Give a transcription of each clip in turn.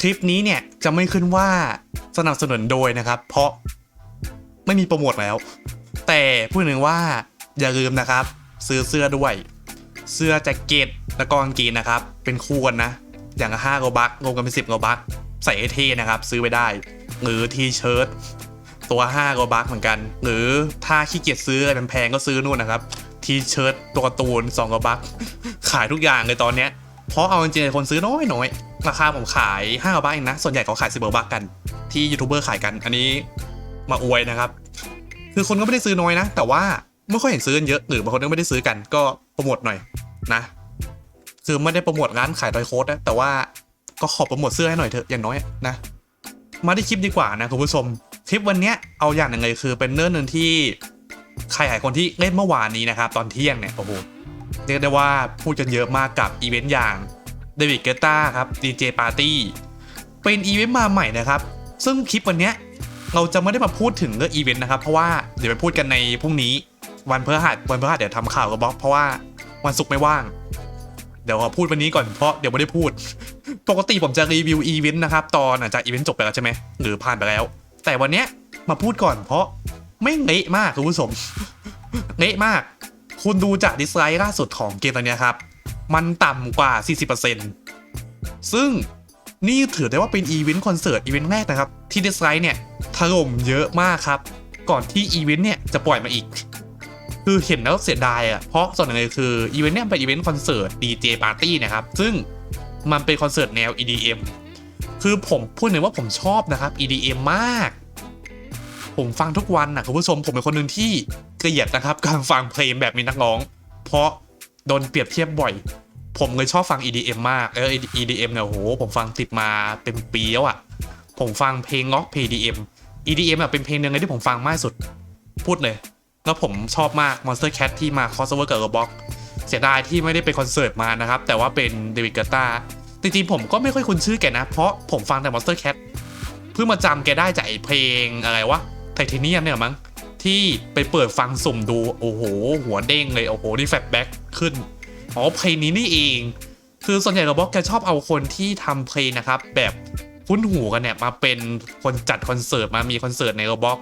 คลิปนี้เนี่ยจะไม่ขึ้นว่าสนับสนุนโดยนะครับ เพราะไม่มีโปรโมทแล้ว แต่พูดหนึ่งว่าอย่าลืมนะครับ ซื้อเสื้อด้วย เสื้อแจ็คเก็ตและกางเกงนะครับ เป็นคู่กันนะ อย่างละห้าโกบักรวมกันเป็นสิบโกบักใส่เท่นะครับ ซื้อไปได้ หรือทีเชิ้ตตัว5โกบักเหมือนกัน หรือถ้าขี้เกียจซื้ออะไรแพงๆก็ซื้อนู่นนะครับ ทีเชิ้ตตัวตูน2โกบักขายทุกอย่างเลยตอนเนี้ยเพราะเอาจริงๆคนซื้อน้อยน้อย ราคาผมขาย5โกบักเองนะ ส่วนใหญ่เขาขาย10บักกัน ที่ยูทูบเบอร์ขายกัน อันนี้มาอวยนะครับ คือคนก็ไม่ได้ซื้อน้อยนะ แต่ว่าไม่ค่อยเห็นซื้อกันเยอะ หรือบางคนก็ไม่ได้ซื้อกัน ก็โปรโมทหน่อยนะ คือไม่ได้โปรโมทร้านขายดอยโค้ดนะ แต่ว่าก็ขอโปรโมทเสื้อให้หน่อยเถอะ อย่างน้อยนะ มาที่คลิปดีกว่านะคุณผู้ชม คลิปวันนี้เอาอย่างหนึ่งเลยคือเป็นเรื่อหนึ่งที่ใครหลายคนที่เล่นเมื่อวานนี้นะครับตอนเที่ยงเนี่ย โอ้โห เรียกได้ว่าพูดกันเยอะมากกับอีเวนต์อย่าง เดวิดเกต้าครับดีเจปาร์ตี้เป็นอีเวนต์มาใหม่นะครับ ซึ่งคลิปวันนี้เราจะไม่ได้มาพูดถึงเรื่องอีเวนต์นะครับ เพราะว่าเดี๋ยวไปพูดกันในพรุ่งนี้วันพฤหัสวันพฤหัสเดี๋ยวทำข่าวกับบล็อกเพราะว่าวันศุกร์ไม่ว่าง เดี๋ยวขอพูดวันนี้ก่อนเพราะเดี๋ยวไม่ได้พูด ปกติผมจะรีวิวอีเวนต์นะครับตอนหลังจากอีเวนต์จบไปแล้วใช่ไหมหรือผ่านไปแล้ว แต่วันเนี้ยมาพูดก่อนเพราะไม่เละมากคุณผู้ชมเละมาก คุณดูจากดิสไลค์ล่าสุดของเกมตัวนี้ครับ มันต่ำกว่า 40%ซึ่งนี่ถือได้ว่าเป็นอีเวนต์คอนเสิร์ตอีเวนต์แรกนะครับ ที่ดิสไลค์เนี่ยถล่มเยอะมากครับ ก่อนที่อีเวนต์เนี่ยจะปล่อยมาอีก คือเห็นแล้วเสียดายอะเพราะส่วนหนึ่งเลยคืออีเวนต์เนี่ยเป็นอีเวนต์คอนเสิร์ตดีเจปาร์ตี้นะครับ ซึ่งมันเป็นคอนเสิร์ตแนว EDM คือผมพูดเลยว่าผมชอบนะครับ EDM มาก ผมฟังทุกวันนะคุณผู้ชมผมเป็นคนหนึ่งที่เกลียดนะครับ การฟังเพลงแบบมีนักร้อง เพราะ โดนเปรียบเทียบบ่อย ผมเลยชอบฟัง EDM มาก เออ EDM เนี่ยโหผมฟังติดมาเป็นปีแล้วอะผมฟังเพลงล็อกเพลง EDM EDM อะเป็นเพลงหนึ่งที่ผมฟังมากสุด พูดเลย แล้วผมชอบมาก Monster Cat ที่มา crossover กับ Roblox เสียดายที่ไม่ได้ไปคอนเสิร์ตมานะครับ แต่ว่าเป็นเดวิดกาตาจริงๆผมก็ไม่ค่อยคุ้นชื่อแกนะ เพราะผมฟังแต่ Monster Cat เพิ่งมาจำแกได้จากไอเพลงอะไรวะไทเทเนียมเนี่ยมั้ง ที่ไปเปิดฟังสุ่มดู โอ้โห หัวเด้งเลย โอ้โห นี่แฟลชแบ็คขึ้น อ๋อ เพลงนี้นี่เอง คือส่วนใหญ่เราบอกแกชอบเอาคนที่ทำเพลงนะครับ แบบคุ้นหูกันเนี่ย มาเป็นคนจัดคอนเสิร์ต มามีคอนเสิร์ตในโรบ็อก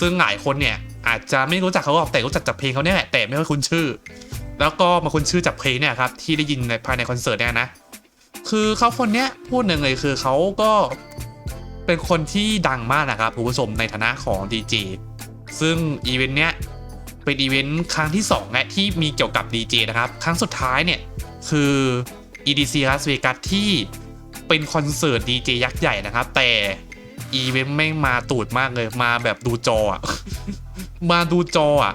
ซึ่งหลายคนเนี่ย อาจจะไม่รู้จักเขาหรอก แต่รู้จักจากเพลงเขาเนี่ยแหละ แต่ไม่ค่อยคุ้นชื่อ แล้วก็มาคุ้นชื่อจากเพลงเนี่ยครับ ที่ได้ยินในภายในคอนเสิร์ตเนี่ยนะ คือเขาคนเนี้ยพูดหนึ่งเลยคือเขาก็เป็นคนที่ดังมากนะครับคุณผู้ชมในฐานะของดีเจ ซึ่งอีเวนต์เนี้ยเป็นอีเวนต์ครั้งที่2และที่มีเกี่ยวกับดีเจนะครับ ครั้งสุดท้ายเนี่ย คือ EDC Las Vegas ที่เป็นคอนเสิร์ตดีเจยักษ์ใหญ่นะครับ แต่อีเวนต์ไม่มาตูดมากเลยมาแบบดูจออะมาดูจออะ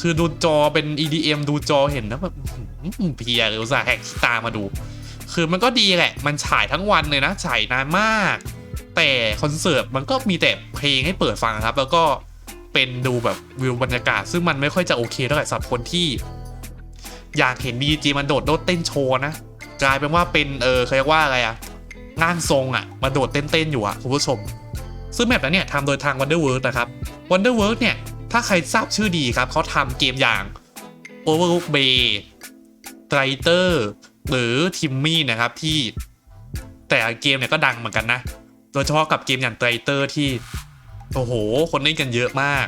คือดูจอเป็น EDM ดูจอเห็นแล้วแบบเพียเลยอุตส่าห์แหกตามาดู คือมันก็ดีแหละ มันฉายทั้งวันเลยนะฉายนานมาก แต่คอนเสิร์ตมันก็มีแต่เพลงให้เปิดฟังครับ แล้วก็ เป็นดูแบบวิวบรรยากาศ ซึ่งมันไม่ค่อยจะโอเคเท่าไหร่สำหรับคนที่ อยากเห็นดีจีมันโดดโดดเต้นโชว์นะกลายเป็นว่าเป็นเออเขาเรียกว่าอะไรอะง่างทรงอะมาโดดเต้นๆอยู่อะคุณผู้ชม ซึ่งแมปนั้นเนี่ยทำโดยทาง Wonderwork นะครับ Wonderwork เนี่ย ถ้าใครทราบชื่อดีครับเขาทำเกมอย่าง Overcooked Bay t r i t e r หรือ Timmy นะครับที่แต่เกมเนี่ยก็ดังเหมือนกันนะ โดยเฉพาะกับเกมอย่าง t r i t e r ที่ โอ้โห คนเล่นกันเยอะมาก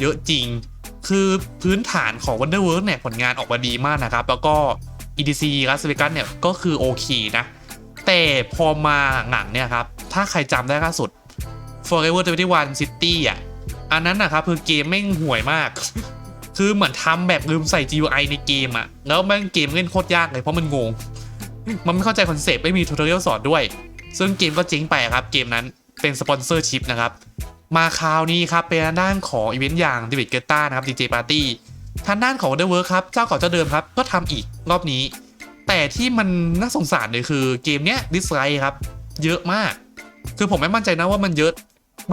เยอะจริง คือพื้นฐานของ Wonderwork เนี่ยผลงานออกมาดีมากนะครับ แล้วก็ EDC Las Vegas เนี่ยก็คือโอเคนะ แต่พอมาหนังเนี่ยครับ ถ้าใครจำได้ล่าสุด Forever 21 City อะ อันนั้นนะครับคือเกมแม่งห่วยมาก คือเหมือนทำแบบลืมใส่ GUI ในเกมอะแล้วแม่งเกมเล่นโคตรยากเลยเพราะมันงง มันไม่เข้าใจคอนเซปต์ไม่มีทูตอเรียลสอนด้วย ซึ่งเกมก็เจ๊งไปครับเกมนั้นเป็นสปอนเซอร์ชิพนะครับ มาคราวนี้ครับเป็นทางด้านของอีเวนต์อย่าง David Guetta นะครับ DJ Party ทางด้านของ Wonderwork ครับเจ้าเก่าเจ้าเดิมครับก็ทำอีกรอบนี้ แต่ที่มันน่าสงสารเลยคือเกมเนี้ยดิสไลค์ครับ เยอะมาก คือผมไม่มั่นใจนะว่ามันเยอะ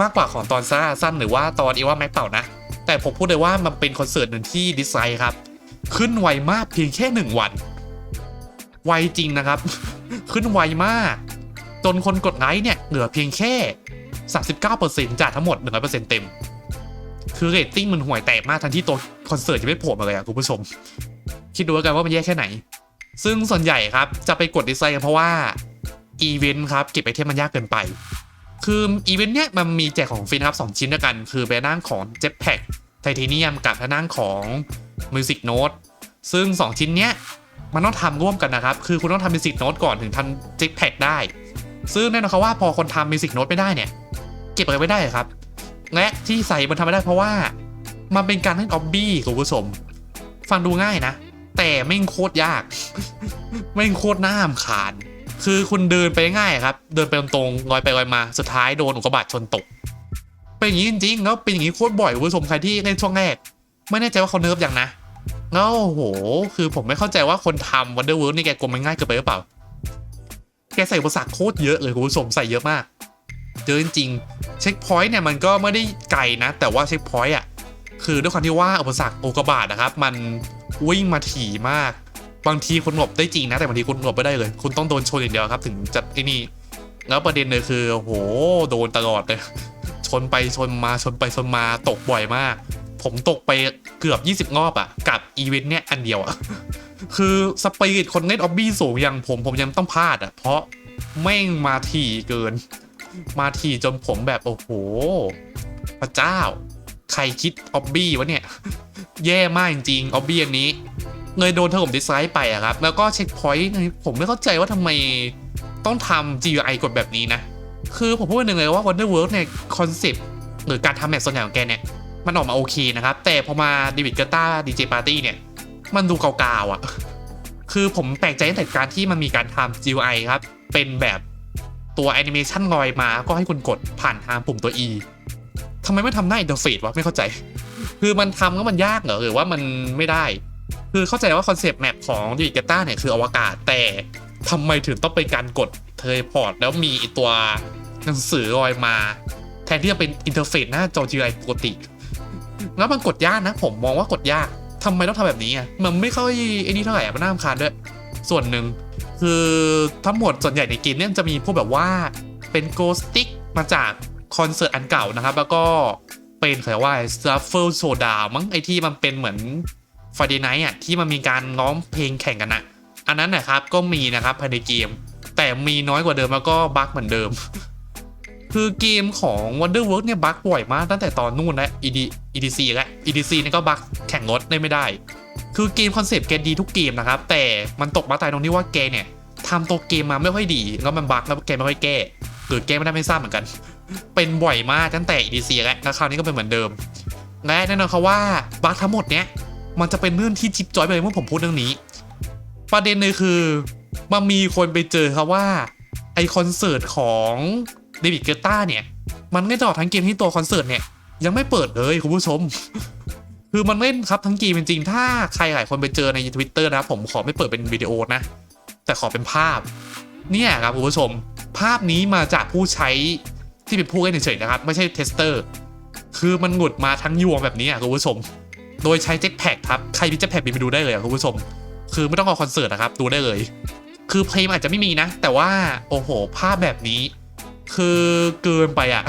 มากกว่าของตอนซ่าสั้นหรือว่าตอนอีว่าแม็กเต่านะ แต่ผมพูดเลยว่ามันเป็นคอนเสิร์ตหนึ่งที่ดิสไลค์ครับ ขึ้นไวมากเพียงแค่หนึ่งวัน ไวจริงนะครับ ขึ้นไวมาก จนคนกดไลค์เนี่ยเหลือเพียงแค่ 39%จากทั้งหมด 100%เต็ม คือเรตติ้งมันห่วยแตกมากทันที่ตัวคอนเสิร์ตยังไม่โผล่มาเลยอะคุณผู้ชม คิดดูกันว่ามันแย่แค่ไหน ซึ่งส่วนใหญ่ครับจะไปกดดิสไลค์กันเพราะว่าอีเวนต์ครับเก็บไอเทมมันยากเกินไป คืออีเวนต์เนี้ยมันมีแจกของฟรีนะครับสองชิ้นด้วยกัน คือเป็นนั่งของ Jetpack ไทเทเนียมกับทางด้านของ Music Note ซึ่ง 2 ชิ้นเนี้ยมันต้องทำร่วมกันนะครับ คือคุณต้องทำ Music Note ก่อนถึงทำ Jetpack ได้ ซึ่งแน่นอนครับว่าพอคนทำ Music Note ไม่ได้เนี่ย เก็บอะไรไม่ได้ครับและที่ใส่มันทำไม่ได้เพราะว่า มันเป็นการเล่นออบบี้คุณผู้ชมฟังดูง่ายนะ แต่ไม่งโคตรยากไม่งโคตรน่าอำคาญคือคุณเดินไปง่ายครับ เดินไปตรงๆลอยไปลอยมาสุดท้ายโดนอุกกาบาตชนตก เป็นอย่างนี้จริงๆแล้วเป็นอย่างนี้โคตรบ่อยคุณผู้ชมใครที่เล่นช่วงแรก ไม่แน่ใจว่าเขาเนิร์ฟย่างนะแล้วโอ้โห คือผมไม่เข้าใจว่าคนทำ Wonder World นี่แกกลัวมันง่ายเกินไปหรือเปล่า แกใส่อุปสรรคโคตรเยอะเลยคุณผู้ชมใส่เยอะมาก เยอะจริงเช็คพอยต์เนี่ยมันก็ไม่ได้ไกลนะ แต่ว่าเช็คพอยต์อะคือด้วยความที่ว่าอุปสรรคโอกาบาตนะครับ มันวิ่งมาถี่มาก บางทีคุณหลบได้จริงนะ แต่บางทีคุณหลบไม่ได้เลย คุณต้องโดนชนอย่างเดียวครับ ถึงจะไอ้นี่แล้วประเด็นเลยคือโอ้โหโดนตลอดเลย ชนไปชนมาชนไปชนมาตกบ่อยมาก ผมตกไปเกือบ 20รอบอะกับอีเวนต์เนี้ยอันเดียวอะคือสปีดคนเล่นออบบี้สูงอย่างผมผมยังต้องพลาดอะ เพราะแม่งมาถี่เกิน มาถี่จนผมแบบโอ้โห พระเจ้า ใครคิดออบบี้วะเนี่ย แย่มากจริงๆออบบี้อันนี้เลยโดนถล่มดิสไลด์ไปอะครับ แล้วก็เช็คพอยต์ผมไม่เข้าใจว่าทำไมต้องทำ GUI กดแบบนี้นะ คือผมพูดหนึ่งเลยว่า Wonder World เนี่ยคอนเซปต์หรือการทำแมทส่วนใหญ่ของแกเนี่ย มันออกมาโอเคนะครับ แต่พอมาดิวิดเกต้าดีเจปาร์ตี้เนี่ย มันดูเก่าๆอะ คือผมแปลกใจตั้งแต่การที่มันมีการทำ GUI ครับ เป็นแบบ ตัวแอนิเมชันลอยมาก็ให้คุณกดผ่านทางปุ่มตัว E ทำไมไม่ทำหน้าอินเทอร์เฟซวะไม่เข้าใจ คือมันทำก็มันยากเหรอหรือว่ามันไม่ได้ คือเข้าใจว่าคอนเซปต์แมปของดิวิดเกต้าเนี่ยคืออวกาศแต่ทำไมถึงต้องเป็นการกดเทเลพอร์ตแล้วมีตัวหนังสือลอยมา แทนที่จะเป็นอินเทอร์เฟซหน้าจอ GUI ปกติ แล้วมันกดยากนะผมมองว่ากดยากทำไมต้องทำแบบนี้อะมันไม่ค่อยไอ้นี่เท่าไหร่มันน่ารำคาญด้วย ส่วนหนึ่ง คือทั้งหมดส่วนใหญ่ในเกมเนี่ยจะมีพวกแบบว่าเป็นโกสติกมาจากคอนเสิร์ตอันเก่านะครับ แล้วก็เป็นเขาเรียกว่า s u f f l e Soda มั้งไอที่มันเป็นเหมือน Friday Night อะที่มันมีการร้องเพลงแข่งกันนะอันนั้นนะครับก็มีนะครับภายในเกม แต่มีน้อยกว่าเดิมแล้วก็บั๊กเหมือนเดิม คือเกมของ Wonder World เนี่ยบั๊กบ่อยมากตั้งแต่ตอนนู่นและ EDC และ EDC นี่ก็บั๊กแข่งรถได้ไม่ได้ คือเกมคอนเซปต์แกดีทุกเกมนะครับ แต่มันตกมาตายตรงที่ว่าแกเนี่ยทำตัวเกมมาไม่ค่อยดี แล้วมันบั๊กแล้วแกไม่ค่อยแก้หรือแก้ไม่ได้ไม่ทราบเหมือนกัน เป็นบ่อยมากตั้งแต่ EDC และแล้วคราวนี้ก็เป็นเหมือนเดิม และแน่นอนครับว่าบั๊กทั้งหมดเนี้ยมันจะเป็นเรื่องที่จิ๊บจอยไปเลยเมื่อผมพูดเรื่องนี้ ประเด็นเลยคือมันมีคนไปเจอครับว่าไอคอนเสิร์ตของเดวิดเกต้าเนี่ย มันไม่ตลอดทั้งเกมที่ตัวคอนเสิร์ตเนี่ย ยังไม่เปิดเลยคุณผู้ชม คือมันเล่นครับทั้งเกมจริงๆถ้าใครหลายคนไปเจอใน Twitter นะครับผมขอไม่เปิดเป็นวิดีโอนะ แต่ขอเป็นภาพ เนี่ยครับคุณผู้ชม ภาพนี้มาจากผู้ใช้ที่เป็นผู้เล่นเฉยๆนะครับ ไม่ใช่เทสเตอร์ คือมันหงุดมาทั้งยวงแบบนี้อะคุณผู้ชม โดยใช้เจ็ตแพ็กครับ ใครมีเจ็ตแพ็กไปดูได้เลยคุณผู้ชม คือไม่ต้องรอคอนเสิร์ตนะครับดูได้เลย คือเพลงอาจจะไม่มีนะ แต่ว่าโอ้โห ภาพแบบนี้ คือเกินไปอะ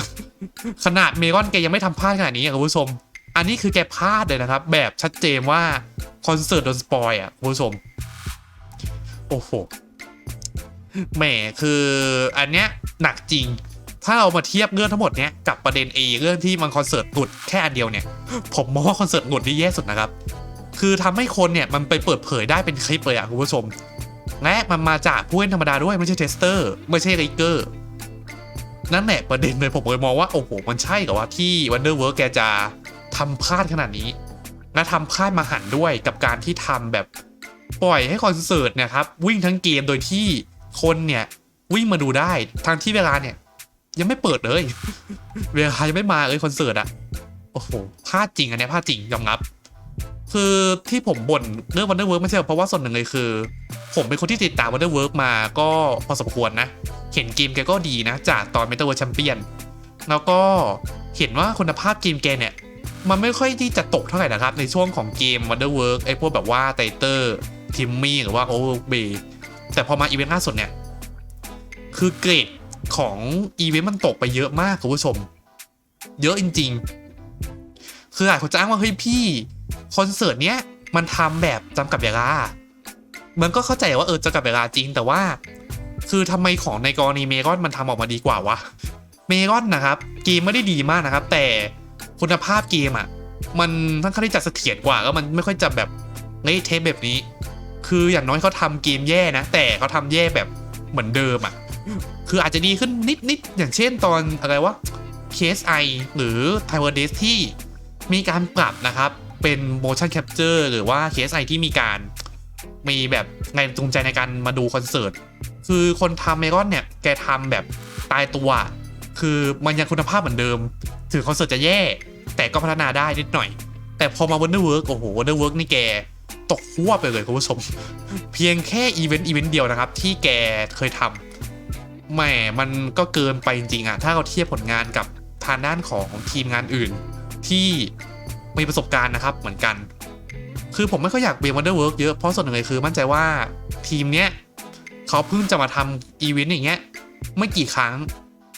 ขนาดเมกอนแกยังไม่ทำพลาดขนาดนี้อะคุณผู้ชม อันนี้คือแกพลาดเลยนะครับ แบบชัดเจนว่าคอนเสิร์ตโดนสปอยอะคุณผู้ชม โอ้โหแหมคืออันเนี้ยหนักจริง ถ้าเรามาเทียบเรื่องทั้งหมดเนี้ยกับประเด็น A เรื่องที่มันคอนเสิร์ตหลุดแค่อันเดียวเนี่ย ผมมองว่าคอนเสิร์ตหลุดที่แย่สุดนะครับ คือทำให้คนเนี่ยมันไปเปิดเผยได้เป็นคลิปเลยอะคุณผู้ชม และมันมาจากผู้เล่นธรรมดาด้วยไม่ใช่เทสเตอร์ไม่ใช่ไรเกอร์นั่นแหละประเด็นเลยผมเลยมองว่าโอ้โหมันใช่กับว่าที่ Wonder World แกจะ ทำพลาดขนาดนี้และทำพลาดมาหันด้วยกับการที่ทำแบบปล่อยให้คอนเสิร์ตเนี่ยครับวิ่งทั้งเกมโดยที่คนเนี่ยวิ่งมาดูได้ทั้งที่เวลาเนี่ย ยังไม่เปิดเลย เวลายังไม่มาเลยคอนเสิร์ตอะโอ้โหพลาดจริงอันนี้พลาดจริงยอมรับ คือที่ผมบ่นเรื่อง Wonder Work ไม่ใช่เพราะว่าส่วนหนึ่งเลยคือ ผมเป็นคนที่ติดตาม Wonder Work มาก็พอสมควรนะ เห็นเกมแกก็ดีนะ จากตอน Metal World Champion แล้วก็เห็นว่าคุณภาพเกมแกเนี่ย มันไม่ค่อยที่จะตกเท่าไหร่นะครับ ในช่วงของเกม Wonder Work ไอ้พวกแบบว่าไตเตอร์ทิมมี่หรือว่า Overbay แต่พอมาอีเวนต์ล่าสุดเนี่ย คือเกรดของอีเวนต์มันตกไปเยอะมากคุณผู้ชม เยอะจริง ๆ คืออาจคนจะอ้างว่าเฮ้ยพี่คอนเสิร์ตเนี้ยมันทำแบบจำกัดเวลา มันก็เข้าใจว่าเออจำกัดเวลาจริง แต่ว่า คือทำไมของในกรณีเมกอนมันทำออกมาดีกว่าวะ เมกอนนะครับเกมไม่ได้ดีมากนะครับ แต่ คุณภาพเกมอะ มันค่อนข้าที่จะเสถียรกว่าก็มันไม่ค่อยจะแบบเละเทะแบบนี้ คืออย่างน้อยเขาทำเกมแย่นะ แต่เขาทำแย่แบบเหมือนเดิมอะ คืออาจจะดีขึ้นนิดนิดๆอย่างเช่นตอนอะไรวะ KSI หรือ t i w e r d a y ที่มีการปรับนะครับ เป็น motion capture หรือว่า KSI ที่มีการมีแบบแรงจูงใจในการมาดูคอนเสิร์ต คือคนทำเมกอนเนี่ย แกทำแบบตายตัว คือมันยังคุณภาพเหมือนเดิม ถึงคอนเสิร์ตจะแย่ แต่ก็พัฒนาได้นิดหน่อย แต่พอมา Wonderwork โอ้โห Wonderwork นี่แกตกหัวไปเลยคุณผู้ชม เพียงแค่อีเวนต์อีเวนต์เดียวนะครับ ที่แกเคยทำแหมมันก็เกินไปจริงๆอะถ้าเราเทียบผลงานกับทางด้านของทีมงานอื่น ที่มีประสบการณ์นะครับเหมือนกัน คือผมไม่ค่อยอยากเบรมวันเดอร์เวิร์กเยอะเพราะส่วนหนึ่งเลยคือมั่นใจว่าทีมเนี้ยเขาเพิ่งจะมาทำอีเวนต์อย่างเงี้ยไม่กี่ครั้ง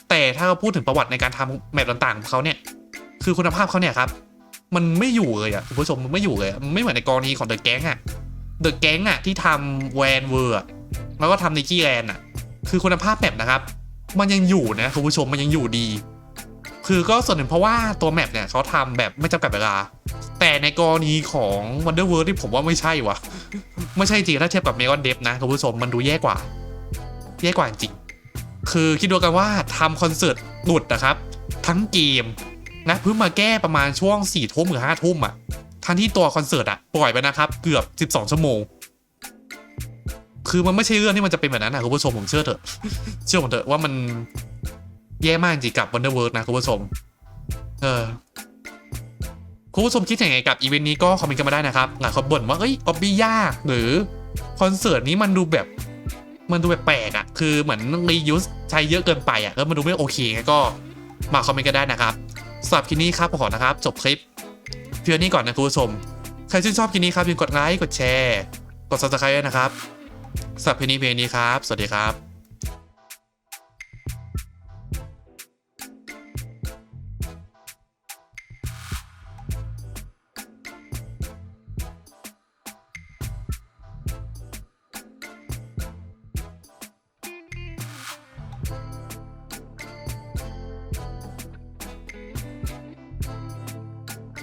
แต่ถ้าเราพูดถึงประวัติในการทำแมตช์ต่างๆของเขาเนี่ย คือคุณภาพเขาเนี่ยครับ มันไม่อยู่เลยอะคุณผู้ชมมันไม่อยู่เลยมันไม่เหมือนในกรณีของเดอะแก๊งอะเดอะแก๊งอะที่ทำแวนเวอร์แล้วก็ทำในกี้แลนด์อะคือคุณภาพแมปนะครับ มันยังอยู่นะคุณผู้ชมมันยังอยู่ดี คือก็ส่วนหนึ่งเพราะว่าตัวแมปเนี่ยเขาทำแบบไม่จำกัดเวลา แต่ในกรณีของ Wonder World ที่ผมว่าไม่ใช่วะไม่ใช่จริงถ้าเทียบกับ Megon d e v นะคุณผู้ชมมันดูแย่กว่า แย่กว่าจริงคือคิดดูกันว่าทำคอนเสิร์ตหลุดนะครับ ทั้งเกม นะเพิ่งมาแก้ประมาณช่วง4ี่ทุ่มหรือห้าทุ่มอะทั้งที่ตัวคอนเสิร์ตอะปล่อยไปนะครับ เกือบ 12 ชั่วโมง คือมันไม่ใช่เรื่องที่มันจะเป็นแบบนั้นนะคุณผู้ชมผมเชื่อเถอะ เชื่อผมเถอะว่ามันแย่มากจริงกับ Wonder World นะคุณผู้ชม เออคุณผู้ชมคิดยังไงกับอีเวนต์นี้ก็คอมเมนต์กันมาได้นะครับหลายคนบ่นว่าเอ้ยออบบี้ยาก หรือคอนเสิร์ตนี้มันดูแบบมันดูแปลกๆอะ คือเหมือนรียูสใช้เยอะเกินไปอะแล้วมันดูไม่โอเคก็มาคอมเมนต์กันได้นะครับำหรับคลิปนี้ครับขอนะครับ จบคลิปเพียงนี้ก่อนนะคุณผู้ชม ใครชื่นชอบคลิปนี้ครับอย่าลืมกดไลค์กดแชร์ กด subscribe ด้วยนะครับสำหรับคลิปนี้เพียงนี้ครับ สวัสดีครับ